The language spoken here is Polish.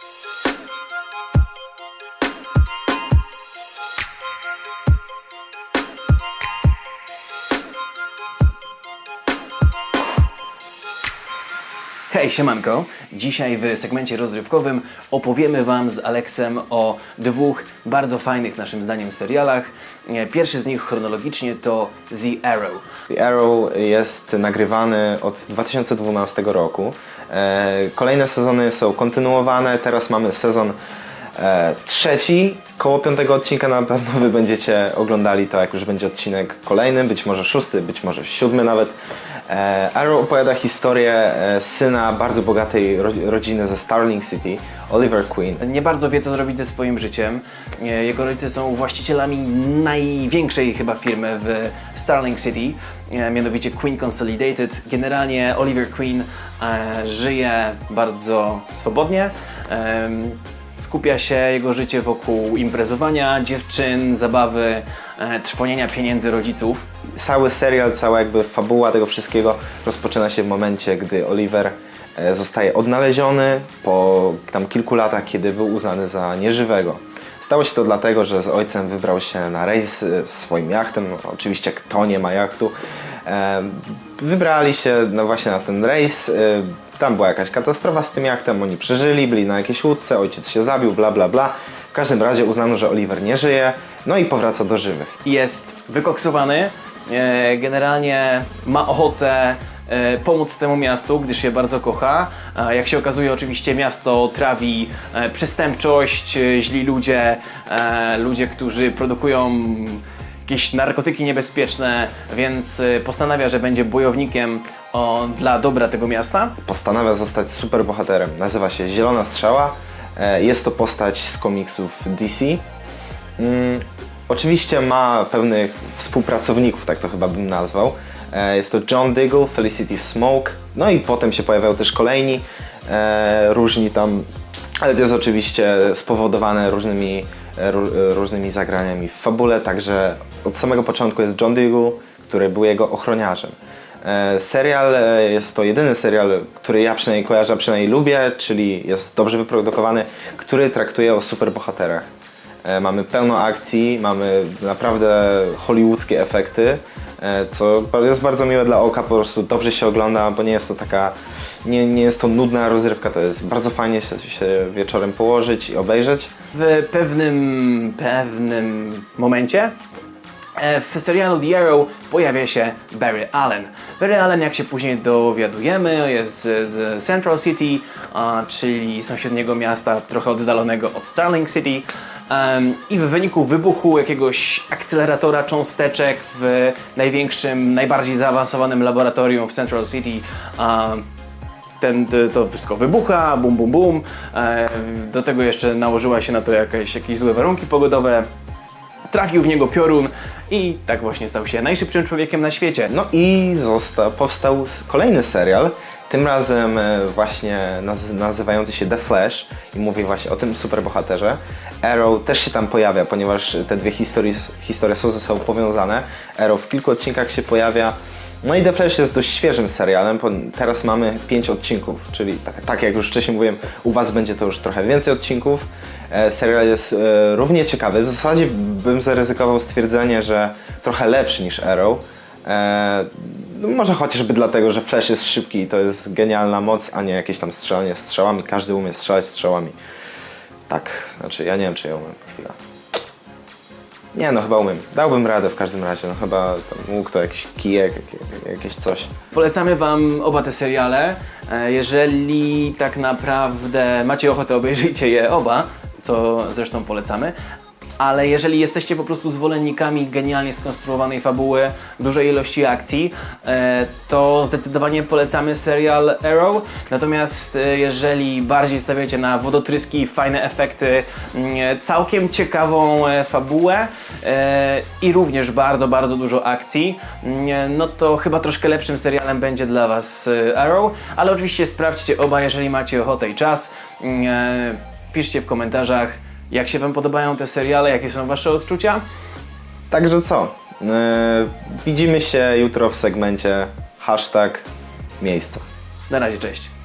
Thank you. Hej, siemanko! Dzisiaj w segmencie rozrywkowym opowiemy Wam z Aleksem o dwóch bardzo fajnych naszym zdaniem serialach. Pierwszy z nich chronologicznie to The Arrow. The Arrow jest nagrywany od 2012 roku. E, Kolejne sezony są kontynuowane. Teraz mamy sezon e, trzeci. Koło piątego odcinka na pewno Wy będziecie oglądali to, jak już będzie odcinek kolejny, być może szósty, być może siódmy nawet. E, Arrow opowiada historię e, syna bardzo bogatej ro- rodziny ze Starling City, Oliver Queen. Nie bardzo wie, co zrobić ze swoim życiem. E, Jego rodzice są właścicielami największej chyba firmy w Starling City, mianowicie Queen Consolidated. Generalnie Oliver Queen żyje bardzo swobodnie. Skupia się jego życie wokół imprezowania, dziewczyn, zabawy, e, trwonienia pieniędzy rodziców. Cały serial, cała jakby fabuła tego wszystkiego rozpoczyna się w momencie, gdy Oliver e, zostaje odnaleziony po tam kilku latach, kiedy był uznany za nieżywego. Stało się to dlatego, że z ojcem wybrał się na rejs e, swoim jachtem. Oczywiście kto nie ma jachtu. Wybrali się no właśnie na ten rejs. E, Tam była jakaś katastrofa z tym jachtem, oni przeżyli, byli na jakiejś łódce, ojciec się zabił, bla bla bla. W każdym razie uznano, że Oliver nie żyje, no i powraca do żywych. jest wykoksowany, e, generalnie ma ochotę e, pomóc temu miastu, gdyż je bardzo kocha. Jak się okazuje, oczywiście miasto trawi e, przestępczość, źli ludzie, ludzie, którzy produkują jakieś narkotyki niebezpieczne, więc e, postanawia, że będzie bojownikiem o, dla dobra tego miasta. postanawia zostać superbohaterem. Nazywa się Zielona Strzała. E, Jest to postać z komiksów DC. Mm, oczywiście ma pewnych współpracowników, tak to chyba bym nazwał. E, Jest to John Diggle, Felicity Smoke, no i potem się pojawiają też kolejni e, różni tam, ale to jest oczywiście spowodowane różnymi, ró- różnymi zagraniami w fabule, także od samego początku jest John Diggle, który był jego ochroniarzem. E, Serial e, jest to jedyny serial, który ja przynajmniej kojarzę, przynajmniej lubię, czyli jest dobrze wyprodukowany, który traktuje o superbohaterach. E, Mamy pełno akcji, mamy naprawdę hollywoodzkie efekty, co jest bardzo miłe dla oka, po prostu dobrze się ogląda, bo nie jest to taka, nie, nie jest to nudna rozrywka, to jest bardzo fajnie się, się wieczorem położyć i obejrzeć. w pewnym, pewnym momencie e, w serialu The Arrow pojawia się Barry Allen. Barry Allen, jak się później dowiadujemy, jest z, Central City, czyli sąsiedniego miasta, trochę oddalonego od Starling City. I w wyniku wybuchu jakiegoś akceleratora cząsteczek w największym, najbardziej zaawansowanym laboratorium w Central City, ten, to- to wszystko wybucha, bum, bum, bum. E, do tego jeszcze nałożyła się na to jakieś, jakieś złe warunki pogodowe. Trafił w niego piorun i tak właśnie stał się najszybszym człowiekiem na świecie. No i zosta, powstał kolejny serial, tym razem e, właśnie naz, nazywający się The Flash i mówi właśnie o tym superbohaterze. Arrow też się tam pojawia, ponieważ te dwie historie, historie są ze sobą powiązane. Arrow w kilku odcinkach się pojawia. No i The Flash jest dość świeżym serialem, teraz mamy pięć odcinków, czyli tak, tak jak już wcześniej mówiłem, u Was będzie to już trochę więcej odcinków. E, serial jest e, równie ciekawy, w zasadzie bym zaryzykował stwierdzenie, że trochę lepszy niż Arrow. E, no może chociażby dlatego, że Flash jest szybki i to jest genialna moc, a nie jakieś tam strzelanie strzałami. Każdy umie strzelać strzałami. Tak, znaczy ja nie wiem, czy ja umiem. Chwila. Nie no, chyba umiem. Dałbym radę w każdym razie. No chyba tam łuk to jakiś kijek, jakie- jakieś coś. Polecamy Wam oba te seriale. E, Jeżeli tak naprawdę macie ochotę, obejrzyjcie je oba, co zresztą polecamy. Ale jeżeli jesteście po prostu zwolennikami genialnie skonstruowanej fabuły, dużej ilości akcji, e, to zdecydowanie polecamy serial Arrow. Natomiast e, jeżeli bardziej stawiacie na wodotryski, fajne efekty, mm, całkiem ciekawą e, fabułę e, i również bardzo, bardzo dużo akcji, mm, no to chyba troszkę lepszym serialem będzie dla Was e, Arrow, ale oczywiście sprawdźcie oba, jeżeli macie ochotę i czas. Mm, e, Piszcie w komentarzach, jak się Wam podobają te seriale, jakie są Wasze odczucia. Także co? E, widzimy się jutro w segmencie hashtag miejsca. Na razie, cześć.